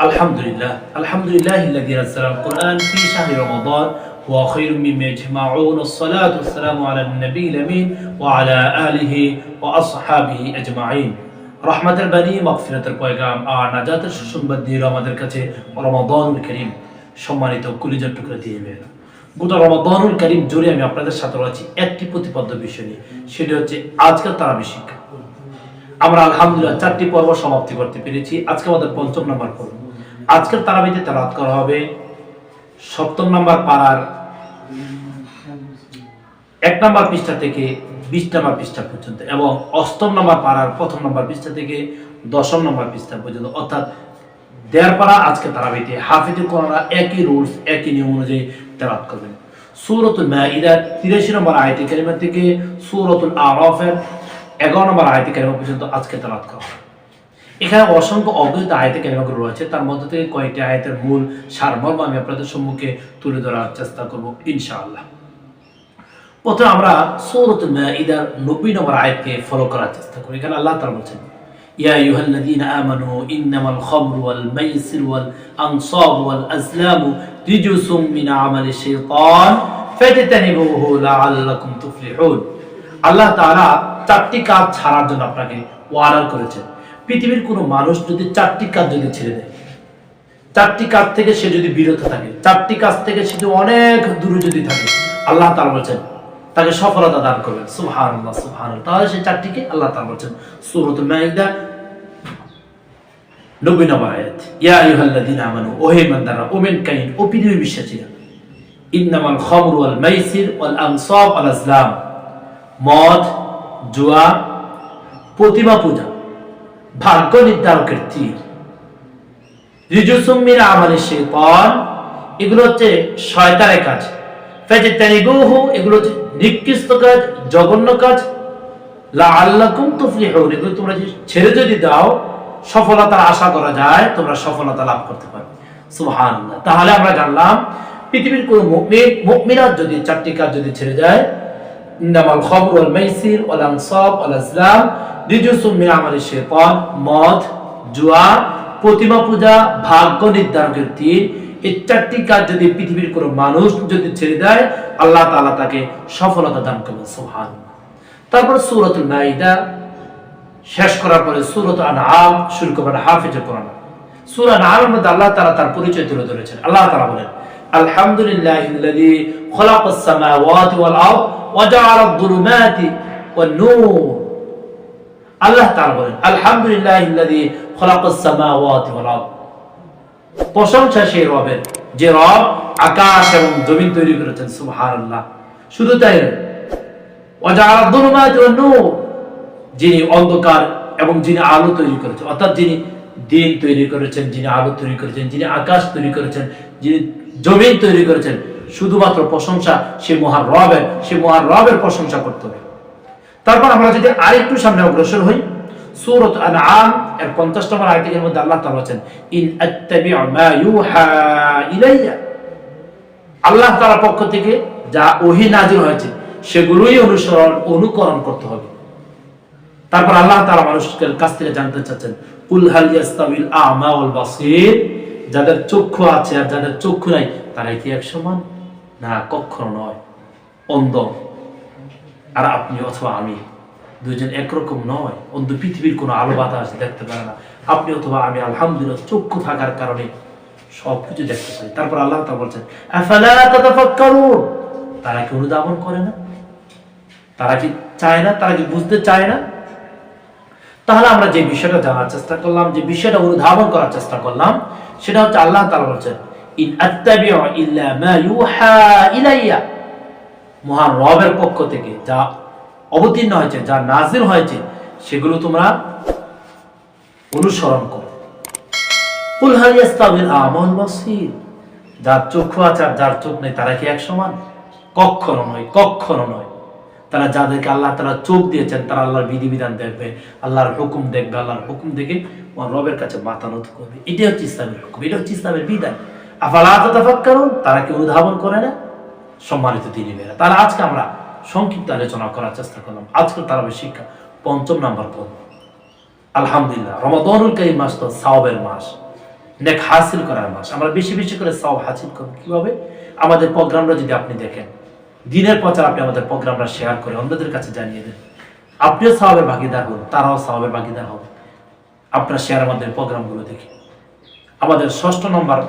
الحمد لله الحمد لله الذي نزل القرآن في شهر رمضان هو خير مما يجمعون الصلاة والسلام على النبي الأمين وعلى آله وأصحابه أجمعين রহমতের বাণী মগফিরাতের পয়গাম আর নাজাতের সুসংবাদ দিয়ে আমাদের কাছে রমাদানুল করিম সম্মানিত কুলিজার টুকরা দিয়ে মেয়েরা গোটা রমাদানুল করিম জুড়ে আমি আপনাদের সাথে রয়েছি একটি প্রতিপাদ্য বিষয় নিয়ে সেটি হচ্ছে আজকের তারাবি শিক্ষা আমরা আলহামদুলিল্লাহ চারটি পর্ব সমাপ্তি করতে পেরেছি আজকে আমাদের পঞ্চম নাম্বার পর্ব আজকের তারাবিতে তালাত করা হবে সপ্তম নাম্বার পাড়ার এক নাম্বার পৃষ্ঠা থেকে বিশ নাম্বার পৃষ্ঠা পর্যন্ত এবং অষ্টম নাম্বার পাড়ার প্রথম নাম্বার পৃষ্ঠা থেকে দশম নাম্বার পৃষ্ঠা পর্যন্ত অর্থাৎ দেড় পাড়া আজকে তারাবিতে হাফিজে কোরআনরা একই রুলস, একই নিয়ম অনুযায়ী তেলাত করবেন সুরতুল মাইদার তিরাশি নম্বর আয়তি কারিমা থেকে সুরতুল আরফের এগারো নম্বর আয়তি কারিমা পর্যন্ত আজকে তেলাত করা হবে। এখানে অসংখ্য অজ্ঞাত আয়তে কারিমাগুলো রয়েছে। তার মধ্যে থেকে কয়েকটি আয়তের মূল সারমর্ম আমি আপনাদের সম্মুখে তুলে ধরার চেষ্টা করব, ইনশাআল্লাহ। প্রথমে আমরা সৌরত ইদার নব্বই নম্বর আয়াতকে ফলো করার চেষ্টা করি। এখানে আল্লাহ তাআলা বলছেন মাইসির ওয়াল আনসাব ওয়াল আজলামু রিজসুম মিন আমালি শাইতান ফাজতানিবুহু লাআল্লাকুম তুফলিহুন। আল্লাহ তাআলা চারটি কাজ ছাড়ার জন্য আপনাকে ওয়ার্ডার করেছেন। পৃথিবীর কোনো মানুষ যদি চারটি কাজ যদি ছেড়ে দেয়, চারটি কাজ থেকে সে যদি বিরত থাকে, চারটি কাজ থেকে সে যদি অনেক দূরে যদি থাকে, আল্লাহ তাআলা বলছেন, তাকে সফলতা দান করবেন। সুবহানাল্লাহ সুবহানাল্লাহ। তাহলে সেই চারটিকে আল্লাহ তাআলা বলছেন, সূরাতুল মাইদা 90 নম্বর আয়াত। ইয়া আইয়ুহাল্লাযীনা আমানু, ও হে ইমানদাররা ও মেন কাইন, ও পৃথিবীর বিশ্বাসীরা, ইন্নামাল ওয়াল মাইসির ওয়াল আনসাব মদ, জুয়া, প্রতিমা পূজা ভাগ্য নির্ধারকের তীর রিজুসুম্মির শেতান, এগুলো হচ্ছে কাজ। এগুলো হচ্ছে নিকৃষ্ট কাজ, জঘন্য কাজ। তুফলিহুন, এগুলো তোমরা ছেড়ে যদি দাও, সফলতার আশা করা যায়, তোমরা সফলতা লাভ করতে পারবে। সুবহানাল্লাহ। তাহলে আমরা জানলাম, পৃথিবীর কোন মুমিন, মুমিনাত যদি, চারটি কাজ যদি ছেড়ে যায় ওয়াল আজলাম মদ প্রতিমা পূজা, ভাগ্য যদি পৃথিবীর কোনো মানুষ যদি ছেড়ে দেয়, আল্লাহ তাআলা তাকে সফলতা দান তারপর সূরাতুল মাইদা শেষ করার পরে সূরাত আনআম শুরু করবেন হাফিজে কোরআন। সূরা মধ্যে আল্লাহ তাআলা তার পরিচয় তুলে ধরেছেন। আল্লাহ তাআলা বলেন জাআলা আদ-দুলুমাতি ওয়ান নূর আল্লাহ তাআলা বলেন আরদ। প্রশংসা সেই রবের, যে রব আকাশ এবং জমিন তৈরি করেছেন, সুবহানাল্লাহ। শুধু তাই যিনি অন্ধকার এবং যিনি আলো তৈরি করেছেন, অর্থাৎ যিনি দিন তৈরি করেছেন, যিনি আলো তৈরি করেছেন, যিনি আকাশ তৈরি করেছেন, যিনি জমিন তৈরি করেছেন, শুধুমাত্র প্রশংসা সে মহান রবের সে মহান রবের প্রশংসা করতে হবে। তারপর আমরা যদি আরেকটু সামনে অগ্রসর হই, সূরাত এর 50 নম্বর আয়াতের মধ্যে আল্লাহ তাআলা বলেন ইন মা ইউহা ইলাইয়া। আল্লাহ তাআলার পক্ষ থেকে যা ওহী নাযিল হয়েছে, সেগুলোই অনুসরণ, অনুকরণ করতে হবে। তারপর আল্লাহ তাআলা মানুষের কাছ থেকে জানতে চাচ্ছেন, কুল হাল ইয়াস্তাবিল আ'মা ওয়াল বাসীর? যাদের চক্ষু আছে আর যাদের চক্ষু নাই তারা কি এক সমান না কখনো নয়, অন্ধ। আর আপনি অথবা আমি দুইজন একরকম নয়, অন্ধ পৃথিবীর কোনো আলো বাতাস দেখতে পারে না। আপনি অথবা আমি, আলহামদুলিল্লাহ, চক্ষু থাকার কারণে সব কিছু দেখতে পাই তারপর আল্লাহ তা বলছেন তারা কি অনুধাবন করে না? তারা কি চায় না? তারা কি বুঝতে চায় না? তাহলে আমরা যে বিষয়টা জানার চেষ্টা করলাম, যে বিষয়টা অনুধাবন করার চেষ্টা করলাম, সেটা হচ্ছে আল্লাহ তাআলা বলছেন, ইন আত্তাবিউ ইল্লা মা ইউহা ইলাইয়া। মহান রবের পক্ষ থেকে যা অবতীর্ণ হয়েছে, যা নাজিল হয়েছে, সেগুলো তোমরা অনুসরণ করো। যার চক্ষু আছে আর যার চোখ নেই, তারা কি এক সমান? কখনো নয় কখনো নয়। তারা যাদেরকে আল্লাহ তারা চোখ দিয়েছেন, তারা আল্লাহর বিধিবিধান দেখবে, আল্লাহর হুকুম দেখবে, আল্লাহর হুকুম দেখে রবের কাছে মাথা নত করবে। এটা হচ্ছে ইসলামের হুকুম, এটা হচ্ছে ইসলামের বিধান। আফালা তারা কি অনুধাবন করে না। সম্মানিত তিনি মেয়েরা। তাহলে আজকে আমরা সংক্ষিপ্ত আলোচনা করার চেষ্টা করলাম। আজকে তারা শিক্ষা পঞ্চম নাম্বার পদ। আলহামদুলিল্লাহ, রমাদানুল কারীম মাস তো সাওয়াবের মাস। নেক হাসিল করার মাস। আমরা বেশি বেশি করে সব হাসিল করব কীভাবে? আমাদের প্রোগ্রামটা যদি আপনি দেখেন, দিনের প্রচার আপনি আমাদের প্রোগ্রামটা শেয়ার করে অন্যদের কাছে জানিয়ে দেন। আপনিও সাহাবের ভাগিদার হন, তারাও সাহাবের ভাগিদার হবে আপনার শেয়ার আমাদের প্রোগ্রামগুলো দেখে আমাদের ষষ্ঠ নম্বর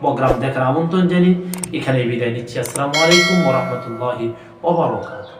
প্রোগ্রাম দেখার আমন্ত্রণ জানি এখানে বিদায় নিচ্ছি। আসসালামু আলাইকুম ওরহমতুল্লাহি ওবরাকাতুহু